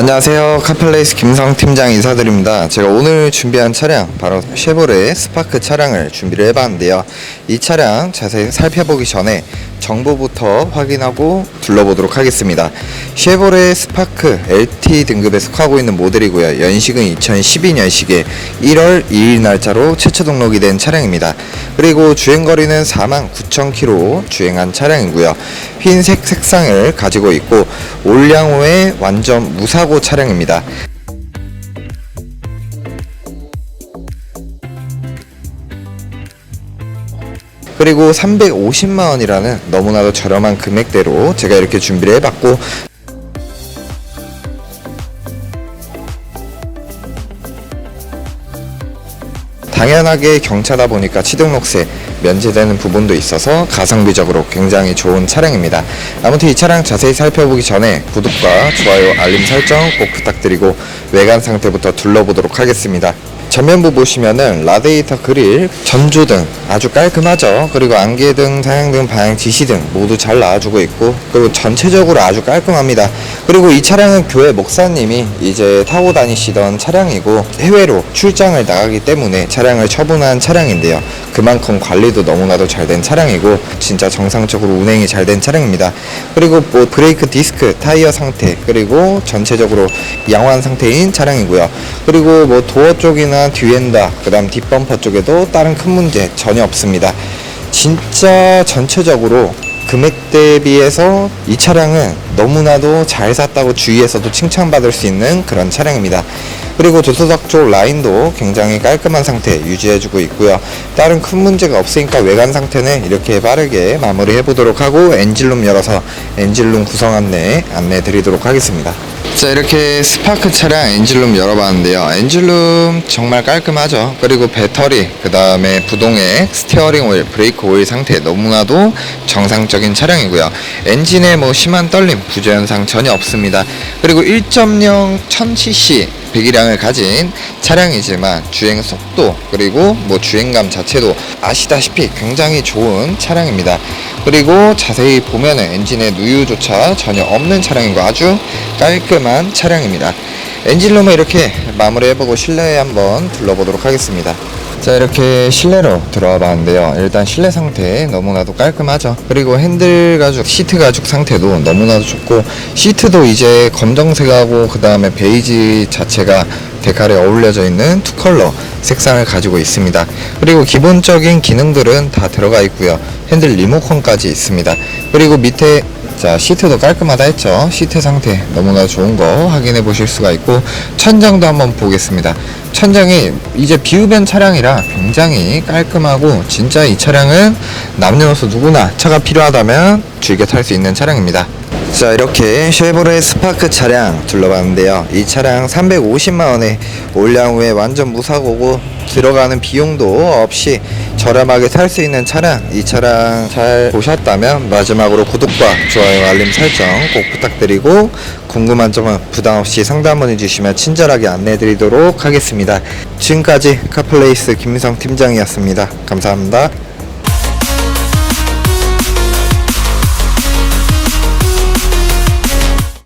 안녕하세요. 카플레이스 김성 팀장 인사드립니다. 제가 오늘 준비한 차량 바로 쉐보레 스파크 차량을 준비를 해봤는데요. 이 차량 자세히 살펴보기 전에 정보부터 확인하고 둘러보도록 하겠습니다. 쉐보레 스파크 LT 등급에 속하고 있는 모델이고요. 연식은 2012년식에 1월 2일 날짜로 최초 등록이 된 차량입니다. 그리고 주행거리는 49,000km 주행한 차량이고요. 흰색 색상을 가지고 있고 올량호의 완전 무사고 차량입니다. 그리고 350만 원이라는 너무나도 저렴한 금액대로 제가 이렇게 준비를 해봤고 당연하게 경차다 보니까 취등록세 면제되는 부분도 있어서 가성비적으로 굉장히 좋은 차량입니다. 아무튼 이 차량 자세히 살펴보기 전에 구독과 좋아요, 알림 설정 꼭 부탁드리고 외관 상태부터 둘러보도록 하겠습니다. 전면부 보시면은 라데이터 그릴, 전조 등 아주 깔끔하죠. 그리고 안개등, 사양등, 방향 지시등 모두 잘 나와주고 있고 그리고 전체적으로 아주 깔끔합니다. 그리고 이 차량은 교회 목사님이 이제 타고 다니시던 차량이고 해외로 출장을 나가기 때문에 차량을 처분한 차량인데요. 그만큼 관리도 너무나도 잘 된 차량이고 진짜 정상적으로 운행이 잘 된 차량입니다. 그리고 뭐 브레이크 디스크, 타이어 상태 그리고 전체적으로 양호한 상태인 차량이고요. 그리고 뭐 도어 쪽이나 뒤엔다 그 다음 뒷범퍼 쪽에도 다른 큰 문제 전혀 없습니다. 진짜 전체적으로 금액 대비해서 이 차량은 너무나도 잘 샀다고 주위에서도 칭찬받을 수 있는 그런 차량입니다. 그리고 조수석 쪽 라인도 굉장히 깔끔한 상태 유지해주고 있고요. 다른 큰 문제가 없으니까 외관 상태는 이렇게 빠르게 마무리해 보도록 하고 엔진룸 열어서 엔진룸 구성 안내 안내 드리도록 하겠습니다. 자 이렇게 스파크 차량 엔진룸 열어봤는데요. 엔진룸 정말 깔끔하죠. 그리고 배터리 그 다음에 부동액 스티어링 오일 브레이크 오일 상태 너무나도 정상적인 차량이고요. 엔진에 뭐 심한 떨림 부조현상 전혀 없습니다. 그리고 1.0 1000cc 배기량을 가진 차량이지만 주행 속도 그리고 뭐 주행감 자체도 아시다시피 굉장히 좋은 차량입니다. 그리고 자세히 보면은 엔진에 누유조차 전혀 없는 차량이고 아주 깔끔한 차량입니다. 엔진룸을 이렇게 마무리해보고 실내에 한번 둘러보도록 하겠습니다. 자 이렇게 실내로 들어와 봤는데요. 일단 실내 상태 너무나도 깔끔하죠. 그리고 핸들 가죽 시트 가죽 상태도 너무나도 좋고 시트도 이제 검정색하고 그 다음에 베이지 자체가 데칼에 어울려져 있는 투 컬러 색상을 가지고 있습니다. 그리고 기본적인 기능들은 다 들어가 있고요. 핸들 리모컨까지 있습니다. 그리고 밑에 자 시트도 깔끔하다 했죠? 시트 상태 너무나 좋은 거 확인해 보실 수가 있고 천장도 한번 보겠습니다. 천장이 이제 비흡연 차량이라 굉장히 깔끔하고 진짜 이 차량은 남녀노소 누구나 차가 필요하다면 즐겨 탈 수 있는 차량입니다. 자 이렇게 쉐보레 스파크 차량 둘러봤는데요. 이 차량 350만원에 올량 후에 완전 무사고고 들어가는 비용도 없이 저렴하게 살 수 있는 차량 이 차량 잘 보셨다면 마지막으로 구독과 좋아요 알림 설정 꼭 부탁드리고 궁금한 점은 부담 없이 상담을 해주시면 친절하게 안내해 드리도록 하겠습니다. 지금까지 카플레이스 김성 팀장이었습니다. 감사합니다